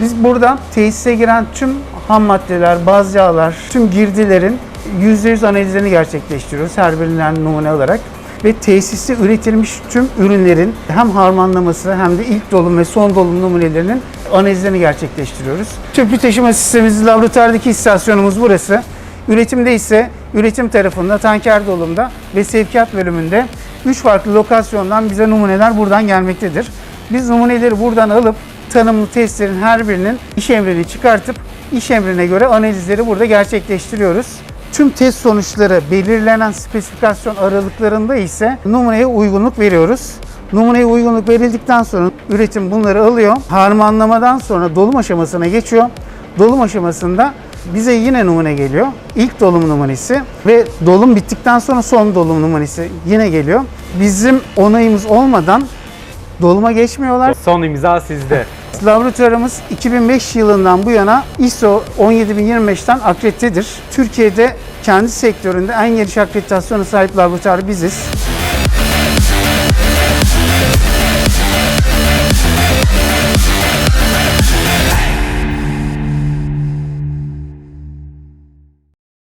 Burada tesise giren tüm ham maddeler, baz yağlar, tüm girdilerin %100 analizlerini gerçekleştiriyoruz her birinden numune alarak. Ve tesiste üretilmiş tüm ürünlerin hem harmanlaması hem de ilk dolum ve son dolum numunelerinin analizlerini gerçekleştiriyoruz. Tüplü taşıma sistemimiz laboratuvardaki istasyonumuz burası. Üretimde ise üretim tarafında, tanker dolumda ve sevkiyat bölümünde 3 farklı lokasyondan bize numuneler buradan gelmektedir. Biz numuneleri buradan alıp tanımlı testlerin her birinin iş emrini çıkartıp iş emrine göre analizleri burada gerçekleştiriyoruz. Tüm test sonuçları belirlenen spesifikasyon aralıklarında ise numuneye uygunluk veriyoruz. Numuneye uygunluk verildikten sonra üretim bunları alıyor. Harmanlamadan sonra dolum aşamasına geçiyor. Dolum aşamasında bize yine numune geliyor. İlk dolum numunesi ve dolum bittikten sonra son dolum numunesi yine geliyor. Bizim onayımız olmadan doluma geçmiyorlar. Son imza sizde. Laboratuvarımız 2005 yılından bu yana ISO 17025'ten akreditedir. Türkiye'de kendi sektöründe en geniş akreditasyona sahip laboratuvar biziz.